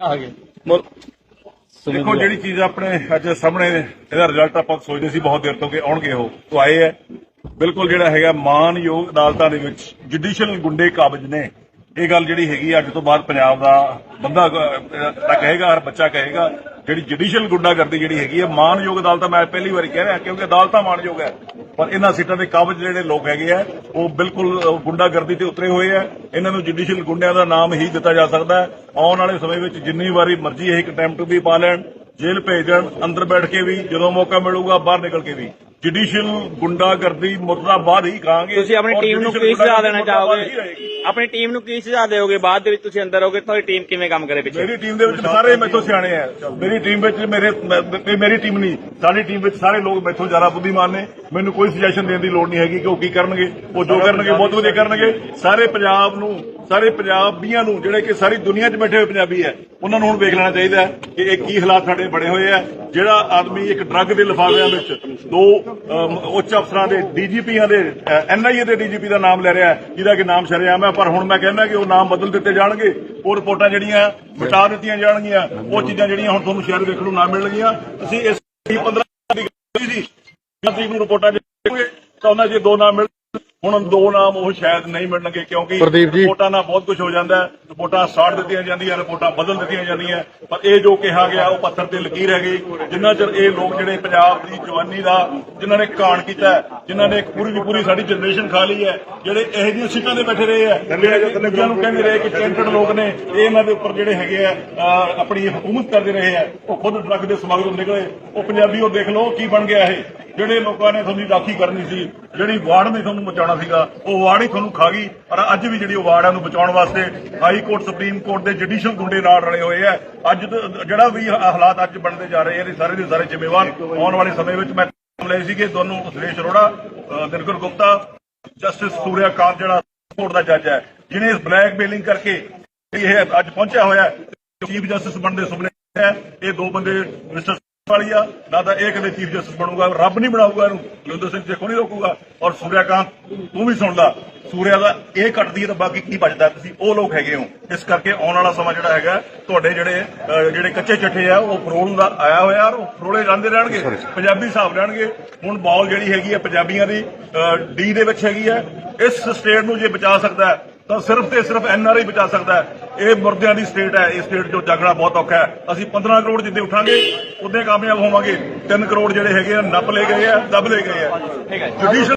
ਆ ਗਏ। ਦੇਖੋ ਜਿਹੜੀ ਚੀਜ਼ ਆਪਣੇ ਅੱਜ ਸਾਹਮਣੇ ਇਹਦਾ ਰਿਜ਼ਲਟ ਆਪਾਂ ਸੋਚਦੇ ਸੀ ਬਹੁਤ ਦੇਰ ਤੋਂ ਕਿ ਆਉਣਗੇ ਉਹ। ਉਹ ਆਏ ਹੈ ਬਿਲਕੁਲ ਜਿਹੜਾ ਹੈਗਾ ਮਾਨਯੋਗ ਅਦਾਲਤਾਂ ਦੇ ਵਿੱਚ ਜੁਡੀਸ਼ੀਅਲ ਗੁੰਡੇ ਕਾਬਜ ਨੇ। ਇਹ ਗੱਲ ਜਿਹੜੀ ਹੈਗੀ ਅੱਜ ਤੋਂ ਬਾਅਦ ਪੰਜਾਬ ਦਾ ਬੰਦਾ ਤਾਂ ਕਹੇਗਾ ਹਰ ਬੱਚਾ ਕਹੇਗਾ। ਜਿਹੜੀ ਜੁਡੀਸ਼ੀਅਲ ਗੁੰਡਾਗਰਦੀ ਜਿਹੜੀ ਹੈਗੀ ਹੈ ਮਾਨਯੋਗ ਅਦਾਲਤਾਂ, ਮੈਂ ਪਹਿਲੀ ਵਾਰੀ ਕਹਿ ਰਿਹਾ, ਕਿਉਂਕਿ ਅਦਾਲਤਾਂ ਮਾਨਯੋਗ ਹੈ, ਪਰ ਇਹਨਾਂ ਸੀਟਾਂ ਦੇ ਕਾਬਜ ਜਿਹੜੇ ਲੋਕ ਹੈਗੇ ਆ, ਉਹ ਬਿਲਕੁਲ ਗੁੰਡਾਗਰਦੀ ਤੇ ਉਤਰੇ ਹੋਏ ਆ। ਇਹਨਾਂ ਨੂੰ ਜੁਡੀਸ਼ੀਅਲ ਗੁੰਡਿਆਂ ਦਾ ਨਾਮ ਹੀ ਦਿੱਤਾ ਜਾ ਸਕਦਾ ਹੈ। ਆਉਣ ਵਾਲੇ ਸਮੇਂ ਵਿੱਚ ਜਿੰਨੀ ਵਾਰੀ ਮਰਜ਼ੀ ਇਹ ਕੰਟੈਂਪਟ ਵੀ ਪਾ ਲੈਣ, ਜੇਲ੍ਹ ਭੇਜ ਦੇਣ, ਅੰਦਰ ਬੈਠ ਕੇ ਵੀ, ਜਦੋਂ ਮੌਕਾ ਮਿਲੂਗਾ, ਬਾਹਰ ਨਿਕਲ ਕੇ ਵੀ। ਜੁਡੀਸ਼ੀਅਲ ਗੁੰਡਾਗਰਦੀ ਮੁਰਦਾਬਾਦ ਹੀ ਕਹਾਂਗੇ ਤੁਸੀਂ ਆਪਣੀ ਔਰ ਟੀਮ ਨੂੰ judicial ਕੀ ਸੁਝਾਅ ਦੇਣਾ ਮੁਰਦਾਬਾਦ ਹੀ ਚਾਹੋਗੇ? ਰਹੇਗੀ। ਆਪਣੀ ਟੀਮ ਨੂੰ ਕੀ ਸੁਝਾਅ ਦਿਓਗੇ? ਬਾਅਦ ਦੇ ਵਿੱਚ ਤੁਸੀਂ ਅੰਦਰ ਹੋਗੇ ਤੁਹਾਡੀ ਟੀਮ ਕਿਵੇਂ ਕੰਮ ਕਰੇ ਪਿੱਛੇ? ਮੇਰੀ ਟੀਮ ਦੇ ਵਿੱਚ ਸਾਰੇ ਮੈਥੋਂ ਸਿਆਣੇ ਆ। ਮੇਰੀ ਟੀਮ ਵਿੱਚ ਮੇਰੇ ਮੈਂ- ਮੇਰੀ ਟੀਮ ਨਹੀਂ। ਸਾਡੀ ਟੀਮ ਵਿੱਚ ਸਾਰੇ ਲੋਕ ਮੈਥੋਂ ਜ਼ਿਆਦਾ ਬੁੱਧੀਮਾਨ ਨੇ। ਮੈਨੂੰ ਕੋਈ ਸੁਜੈਸ਼ਨ ਦੇਣ ਦੀ ਲੋੜ ਨਹੀਂ ਹੈਗੀ ਕਿ ਉਹ ਕੀ ਕਰਨਗੇ। ਉਹ ਜੋ ਕਰਨਗੇ ਬਹੁਤ ਵਧੀਆ ਕਰਨਗੇ। ਸਾਰੇ ਪੰਜਾਬ ਨੂੰ ਸਾਰੇ ਪੰਜਾਬੀਆਂ ਨੂੰ, ਜਿਹੜੇ ਕਿ ਸਾਰੀ ਦੁਨੀਆ 'ਚ ਬੈਠੇ ਹੋਏ ਪੰਜਾਬੀ ਹੈ, ਉਹਨਾਂ ਨੂੰ ਹੁਣ ਵੇਖ ਲੈਣਾ ਚਾਹੀਦਾ ਹੈ ਕਿ ਇਹ ਕੀ ਹਾਲਾਤ ਸਾਡੇ ਬਣੇ ਹੋਏ ਆ ਜਿਹੜਾ ਆਦਮੀ ਇੱਕ ਡਰੱਗ ਦੇ ਲਿਫਾਫਿਆਂ ਵਿੱਚ ਦੋ ਉੱਚ ਅਫਸਰਾਂ ਦੇ ਡੀਜੀਪੀਆਂ ਦੇ ਐਨਆਈਏ ਦੇ ਡੀਜੀਪੀ ਦਾ ਨਾਮ ਲੈ ਰਿਹਾ ਜਿਹਦਾ ਕਿ ਨਾਮ ਸ਼ਰੇਆਮ ਹੈ। ਪਰ ਹੁਣ ਮੈਂ ਕਹਿੰਦਾ ਕਿ ਉਹ ਨਾਮ ਬਦਲ ਦਿੱਤੇ ਜਾਣਗੇ, ਉਹ ਰਿਪੋਰਟਾਂ ਜਿਹੜੀਆਂ ਮਿਟਾ ਦਿੱਤੀਆਂ ਜਾਣਗੀਆਂ, ਉਹ ਚੀਜ਼ਾਂ ਜਿਹੜੀਆਂ ਹੁਣ ਤੁਹਾਨੂੰ ਸ਼ਹਿਰ ਵੇਖਣ ਨੂੰ ਨਾ ਮਿਲਣਗੀਆਂ। ਅਸੀਂ ਇਸ 15 ਦੀ ਗੱਲ ਸੀ ਤਰੀਕ ਨੂੰ ਰਿਪੋਰਟਾਂ ਦੇਖੋਗੇ ਤਾਂ ਉਹਨਾਂ ਜੇ ਦੋ ਨਾਮ ਮਿਲ ਹੁਣ ਦੋ ਨਾਮ ਉਹ ਸ਼ਾਇਦ ਨਹੀਂ ਮਿਲਣਗੇ ਕਿਉਂਕਿ ਪ੍ਰਦੀਪ ਜੀ। ਰਿਪੋਰਟਾਂ ਨਾਲ ਬਹੁਤ ਕੁਝ ਹੋ ਜਾਂਦਾ ਹੈ। ਰਿਪੋਰਟਾਂ ਸਾੜ ਦਿੱਤੀਆਂ ਜਾਂਦੀਆਂ ਰਿਪੋਰਟਾਂ ਬਦਲ ਦਿੱਤੀਆਂ ਜਾਂਦੀਆਂ। ਪਰ ਇਹ ਜੋ ਕਿਹਾ ਗਿਆ ਉਹ ਪੱਥਰ ਤੇ ਲਕੀਰ ਹੈਗੀ ਜਿੰਨਾ ਚਿਰ ਇਹ ਲੋਕ ਜਿਹੜੇ ਪੰਜਾਬ ਦੀ ਜਵਾਨੀ ਦਾ ਜਿਨ੍ਹਾਂ ਨੇ ਕਾਣ ਕੀਤਾ ਹੈ, ਜਿਨ੍ਹਾਂ ਨੇ ਪੂਰੀ ਦੀ ਪੂਰੀ ਸਾਡੀ ਜਨਰੇਸ਼ਨ ਖਾ ਲਈ ਹੈ ਜਿਹੜੇ ਇਹੋ ਜਿਹੀਆਂ ਸੀਟਾਂ ਤੇ ਬੈਠੇ ਰਹੇ ਹੈ ਜਿਹੜੇ ਦੂਜਿਆਂ ਨੂੰ ਕਹਿੰਦੇ ਰਹੇ ਕਿ ਟੈਂਟਡ ਲੋਕ ਨੇ ਇਹ ਇਹਨਾਂ ਦੇ ਉੱਪਰ ਜਿਹੜੇ ਹੈਗੇ ਆ ਆਪਣੀ ਹਕੂਮਤ ਕਰਦੇ ਰਹੇ ਆ ਉਹ ਖੁਦ ਡਰੱਗ ਦੇ ਸਮਗਲਰ ਨਿਕਲੇ। ਉਹ ਪੰਜਾਬੀ ਉਹ ਦੇਖ ਲਓ ਕੀ ਬਣ ਗਿਆ ਇਹ। ਜਿਹੜੇ ਲੋਕਾਂ ਨੇ ਤੁਹਾਨੂੰ ਰਾਖੀ ਕਰਨੀ ਸੀ, ਜਿਹੜੀ ਵਾਰਡ ਨੇ ਤੁਹਾਨੂੰ ਬਚਾਉਣਾ ਸੀਗਾ, ਉਹ ਵਾਰਡ ਹੀ ਤੁਹਾਨੂੰ ਖਾ ਗਈ। ਪਰ ਅੱਜ ਵੀ ਜਿਹੜੀ ਉਹ ਵਾਰਡ ਹੈ ਉਹਨੂੰ ਬਚਾਉਣ ਵਾਸਤੇ ਹਾਈ ਕੋਰਟ, ਸੁਪਰੀਮ ਕੋਰਟ ਦੇ ਜੁਡੀਸ਼ੀਅਲ ਗੁੰਡੇ ਨਾਲ ਰਲੇ ਹੋਏ ਆ। ਅੱਜ ਜਿਹੜਾ ਵੀ ਹਾਲਾਤ ਅੱਜ ਬਣਦੇ ਜਾ ਰਹੇ ਆ ਸਾਰੇ ਦੇ ਸਾਰੇ ਜ਼ਿੰਮੇਵਾਰ ਆਉਣ ਵਾਲੇ ਸਮੇਂ ਵਿੱਚ ਮੈਂ ਲਏ ਸੀਗੇ ਦੋਨੋਂ ਸੁਰੇਸ਼ ਅਰੋੜਾ ਦਿਨਕਰ ਗੁਪਤਾ, ਜਸਟਿਸ ਸੂਰਿਆ ਕਾਲ ਜਿਹੜਾ ਕੋਰਟ ਦਾ ਜੱਜ ਹੈ, ਜਿਹਨੇ ਇਸ ਬਲੈਕਮੇਲਿੰਗ ਕਰਕੇ ਇਹ ਅੱਜ ਪਹੁੰਚਿਆ ਹੋਇਆ ਚੀਫ ਜਸਟਿਸ ਬਣਦੇ ਸੁਪਨੇ ਹੈ, ਇਹ ਦੋ ਬੰਦੇ ਮਿਸਟਰ ਵਾਲੀ ਆ ਨਾ ਤਾਂ ਇਹ ਕਦੇ ਚੀਫ ਜਸਟਿਸ ਬਣੂਗਾ ਰੱਬ ਨਹੀਂ ਬਣਾਊਗਾ ਇਹਨੂੰ ਜੋਗਿੰਦਰ ਸਿੰਘ ਦੇਖੋ ਨਹੀਂ ਰੋਕੂਗਾ ਔਰ ਸੂਰਿਆਕਾਂਤ ਤੂੰ ਵੀ ਸੁਣ ਲਾ ਸੂਰਿਆ ਦਾ ਇਹ ਕੱਟਦੀ ਹੈ ਤਾਂ ਬਾਕੀ ਕੀ ਬਚਦਾ? ਤੁਸੀਂ ਉਹ ਲੋਕ ਹੈਗੇ ਹੋ ਇਸ ਕਰਕੇ ਆਉਣ ਵਾਲਾ ਸਮਾਂ ਜਿਹੜਾ ਹੈਗਾ ਤੁਹਾਡੇ ਜਿਹੜੇ ਜਿਹੜੇ ਕੱਚੇ ਚੱਠੇ ਆ ਉਹ ਫਰੋਲ ਦਾ ਆਇਆ ਹੋਇਆ ਔਰ ਉਹ ਫਰੋਲੇ ਜਾਂਦੇ ਰਹਿਣਗੇ ਪੰਜਾਬੀ ਹਿਸਾਬ ਰਹਿਣਗੇ ਹੁਣ ਬਾਲ ਜਿਹੜੀ ਹੈਗੀ ਹੈ ਪੰਜਾਬੀਆਂ ਦੀ ਡੀ ਦੇ ਵਿੱਚ ਹੈਗੀ ਹੈ ਇਸ ਸਟੇਟ ਨੂੰ ਜੇ ਬਚਾ ਸਕਦਾ ਤਾਂ ਸਿਰਫ ਤੇ ਸਿਰਫ ਐਨਆਰਆਈ ਬਚਾ ਸਕਦਾ ਹੈ। ਇਹ ਮੁਰਦਿਆਂ ਦੀ ਸਟੇਟ ਹੈ। ਇਹ ਸਟੇਟ ਜੋ ਜਾਗਣਾ ਬਹੁਤ ਔਖਾ ਹੈ। ਅਸੀਂ 15 ਕਰੋੜ ਜਿੱਦੇ ਉਠਾਂਗੇ ਉਦੋਂ ਕਾਮਯਾਬ ਹੋਵਾਂਗੇ। 3 ਕਰੋੜ ਜਿਹੜੇ ਹੈਗੇ ਆ ਨੱਪ ਲਏ ਗਏ ਆ ਦਬ ਲਏ ਗਏ ਆ। ਜੁਡੀਸ਼ੀਅਲ